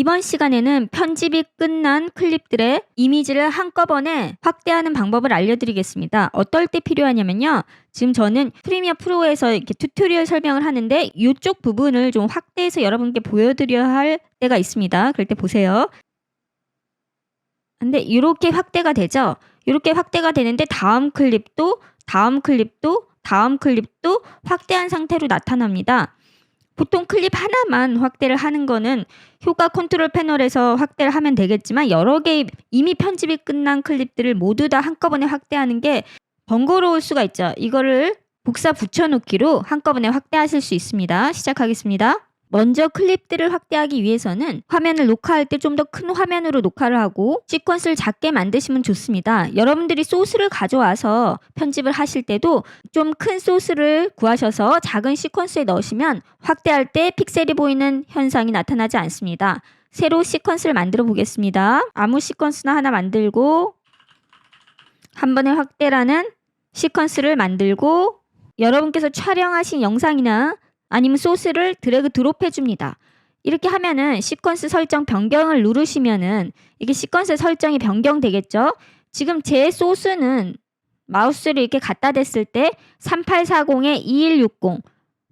이번 시간에는 편집이 끝난 클립들의 이미지를 한꺼번에 확대하는 방법을 알려드리겠습니다. 어떨 때 필요하냐면요. 지금 저는 프리미어 프로에서 이렇게 튜토리얼 설명을 하는데 이쪽 부분을 좀 확대해서 여러분께 보여드려야 할 때가 있습니다. 그럴 때 보세요. 근데 이렇게 확대가 되죠. 이렇게 확대가 되는데 다음 클립도 다음 클립도 다음 클립도 확대한 상태로 나타납니다. 보통 클립 하나만 확대를 하는 거는 효과 컨트롤 패널에서 확대를 하면 되겠지만 여러 개의 이미 편집이 끝난 클립들을 모두 다 한꺼번에 확대하는 게 번거로울 수가 있죠. 이거를 복사 붙여놓기로 한꺼번에 확대하실 수 있습니다. 시작하겠습니다. 먼저 클립들을 확대하기 위해서는 화면을 녹화할 때 좀 더 큰 화면으로 녹화를 하고 시퀀스를 작게 만드시면 좋습니다. 여러분들이 소스를 가져와서 편집을 하실 때도 좀 큰 소스를 구하셔서 작은 시퀀스에 넣으시면 확대할 때 픽셀이 보이는 현상이 나타나지 않습니다. 새로 시퀀스를 만들어 보겠습니다. 아무 시퀀스나 하나 만들고 한 번에 확대라는 시퀀스를 만들고 여러분께서 촬영하신 영상이나 아니면 소스를 드래그 드롭 해 줍니다. 이렇게 하면은 시퀀스 설정 변경을 누르시면은 이게 시퀀스 설정이 변경되겠죠. 지금 제 소스는 마우스를 이렇게 갖다 댔을 때 3840에 2160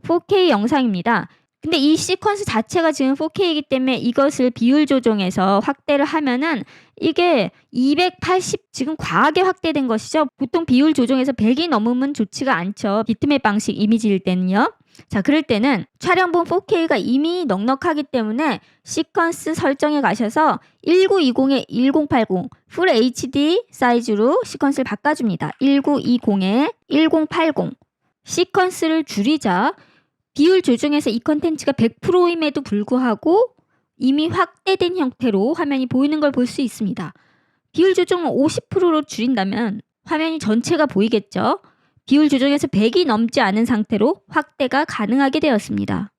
4K 영상입니다. 근데 이 시퀀스 자체가 지금 4K이기 때문에 이것을 비율 조정해서 확대를 하면은 이게 280 지금 과하게 확대된 것이죠. 보통 비율 조정해서 100이 넘으면 좋지가 않죠. 비트맵 방식 이미지일 때는요. 자, 그럴 때는 촬영본 4K가 이미 넉넉하기 때문에 시퀀스 설정에 가셔서 1920에 1080 풀 HD 사이즈로 시퀀스를 바꿔줍니다. 1920에 1080 시퀀스를 줄이자 비율 조정해서 이 컨텐츠가 100%임에도 불구하고 이미 확대된 형태로 화면이 보이는 걸 볼 수 있습니다. 비율 조정을 50%로 줄인다면 화면이 전체가 보이겠죠? 비율 조정에서 100이 넘지 않은 상태로 확대가 가능하게 되었습니다.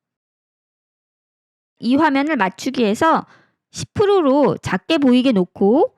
이 화면을 맞추기 위해서 10%로 작게 보이게 놓고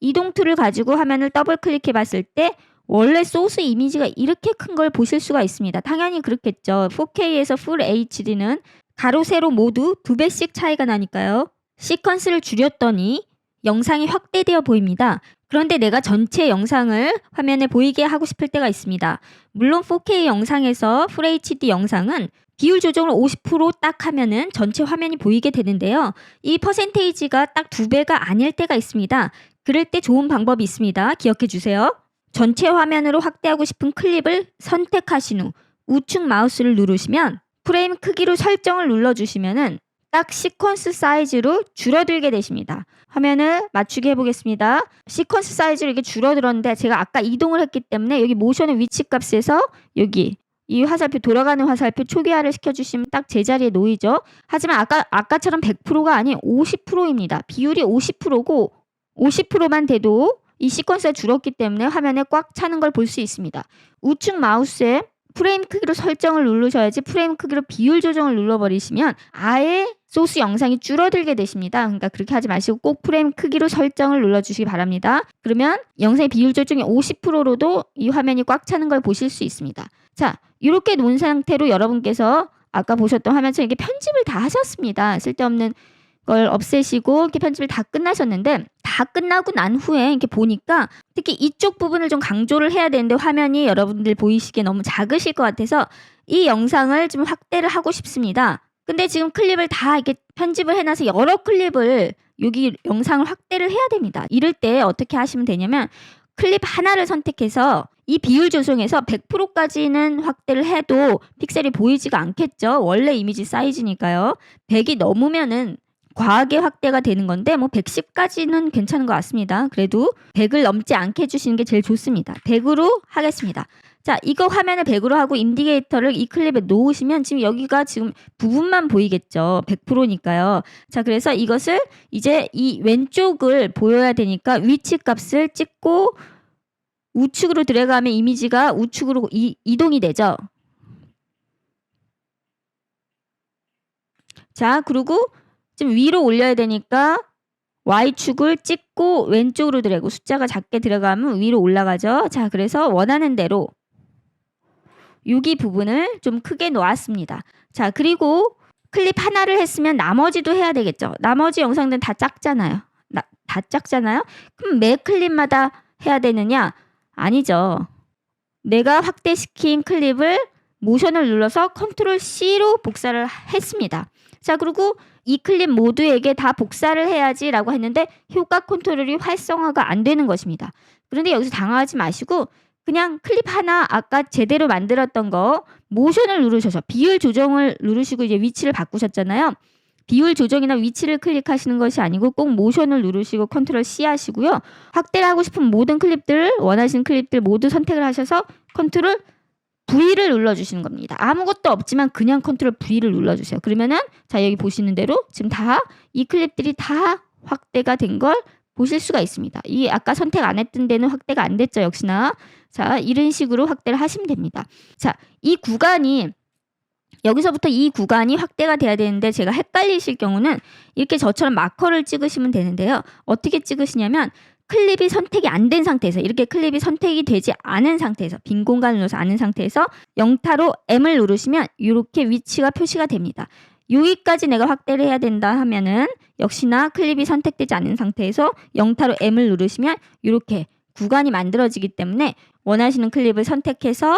이동 툴을 가지고 화면을 더블 클릭해 봤을 때 원래 소스 이미지가 이렇게 큰 걸 보실 수가 있습니다. 당연히 그렇겠죠. 4K에서 풀 HD는 가로 세로 모두 두 배씩 차이가 나니까요. 시퀀스를 줄였더니 영상이 확대되어 보입니다. 그런데 내가 전체 영상을 화면에 보이게 하고 싶을 때가 있습니다. 물론 4K 영상에서 풀 HD 영상은 비율 조정을 50%딱 하면은 전체 화면이 보이게 되는데요. 이 퍼센테이지가 딱 두 배가 아닐 때가 있습니다. 그럴 때 좋은 방법이 있습니다. 기억해 주세요. 전체 화면으로 확대하고 싶은 클립을 선택하신 후 우측 마우스를 누르시면 프레임 크기로 설정을 눌러주시면은 딱 시퀀스 사이즈로 줄어들게 되십니다. 화면을 맞추게 해보겠습니다. 시퀀스 사이즈로 이렇게 줄어들었는데 제가 아까 이동을 했기 때문에 여기 모션의 위치 값에서 여기 이 화살표 돌아가는 화살표 초기화를 시켜주시면 딱 제자리에 놓이죠. 하지만 아까 아까처럼 100%가 아닌 50%입니다. 비율이 50%고 50%만 돼도 이 시퀀스가 줄었기 때문에 화면에 꽉 차는 걸 볼 수 있습니다. 우측 마우스에 프레임 크기로 설정을 누르셔야지 프레임 크기로 비율 조정을 눌러버리시면 아예 소스 영상이 줄어들게 되십니다. 그러니까 그렇게 하지 마시고 꼭 프레임 크기로 설정을 눌러주시기 바랍니다. 그러면 영상의 비율 조정이 50%로도 이 화면이 꽉 차는 걸 보실 수 있습니다. 자, 이렇게 놓은 상태로 여러분께서 아까 보셨던 화면처럼 이렇게 편집을 다 하셨습니다. 쓸데없는 걸 없애시고 이렇게 편집을 다 끝나셨는데 다 끝나고 난 후에 이렇게 보니까 특히 이쪽 부분을 좀 강조를 해야 되는데 화면이 여러분들 보이시기에 너무 작으실 것 같아서 이 영상을 좀 확대를 하고 싶습니다. 근데 지금 클립을 다 이렇게 편집을 해놔서 여러 클립을 여기 영상을 확대를 해야 됩니다. 이럴 때 어떻게 하시면 되냐면 클립 하나를 선택해서 이 비율 조정에서 100%까지는 확대를 해도 픽셀이 보이지가 않겠죠. 원래 이미지 사이즈니까요. 100이 넘으면은 과하게 확대가 되는 건데 뭐 110까지는 괜찮은 것 같습니다. 그래도 100을 넘지 않게 해주시는 게 제일 좋습니다. 100으로 하겠습니다. 자, 이거 화면을 100으로 하고 인디게이터를 이 클립에 놓으시면 지금 여기가 지금 부분만 보이겠죠. 100%니까요. 자, 그래서 이것을 이제 이 왼쪽을 보여야 되니까 위치 값을 찍고 우측으로 들어가면 이미지가 우측으로 이, 이동이 되죠. 자, 그리고 좀 위로 올려야 되니까 Y축을 찍고 왼쪽으로 드래고 숫자가 작게 들어가면 위로 올라가죠. 자, 그래서 원하는 대로 여기 부분을 좀 크게 놓았습니다. 자, 그리고 클립 하나를 했으면 나머지도 해야 되겠죠. 나머지 영상들은 다 작잖아요. 나- 다 작잖아요. 그럼 매 클립마다 해야 되느냐? 아니죠. 내가 확대시킨 클립을 모션을 눌러서 컨트롤 C로 복사를 했습니다. 자, 그리고 이 클립 모두에게 다 복사를 해야지라고 했는데 효과 컨트롤이 활성화가 안 되는 것입니다. 그런데 여기서 당황하지 마시고 그냥 클립 하나 아까 제대로 만들었던 거 모션을 누르셔서 비율 조정을 누르시고 이제 위치를 바꾸셨잖아요. 비율 조정이나 위치를 클릭하시는 것이 아니고 꼭 모션을 누르시고 컨트롤 C 하시고요. 확대를 하고 싶은 모든 클립들 원하시는 클립들 모두 선택을 하셔서 컨트롤 V를 눌러주시는 겁니다. 아무것도 없지만 그냥 컨트롤 V를 눌러주세요. 그러면은 자 여기 보시는 대로 지금 다 이 클립들이 다 확대가 된 걸 보실 수가 있습니다. 이 아까 선택 안 했던 데는 확대가 안 됐죠 역시나. 자 이런 식으로 확대를 하시면 됩니다. 자이 구간이 여기서부터 이 구간이 확대가 돼야 되는데 제가 헷갈리실 경우는 이렇게 저처럼 마커를 찍으시면 되는데요. 어떻게 찍으시냐면 클립이 선택이 안 된 상태에서 이렇게 클립이 선택이 되지 않은 상태에서 빈 공간을 눌러서 않은 상태에서 영타로 M을 누르시면 이렇게 위치가 표시가 됩니다. 여기까지 내가 확대를 해야 된다 하면은 역시나 클립이 선택되지 않은 상태에서 영타로 M을 누르시면 이렇게 구간이 만들어지기 때문에 원하시는 클립을 선택해서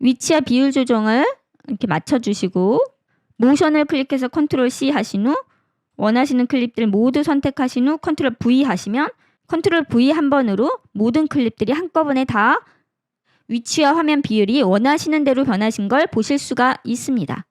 위치와 비율 조정을 이렇게 맞춰주시고 모션을 클릭해서 컨트롤 C 하신 후 원하시는 클립들 모두 선택하신 후 컨트롤 V 하시면 컨트롤 V 한 번으로 모든 클립들이 한꺼번에 다 위치와 화면 비율이 원하시는 대로 변하신 걸 보실 수가 있습니다.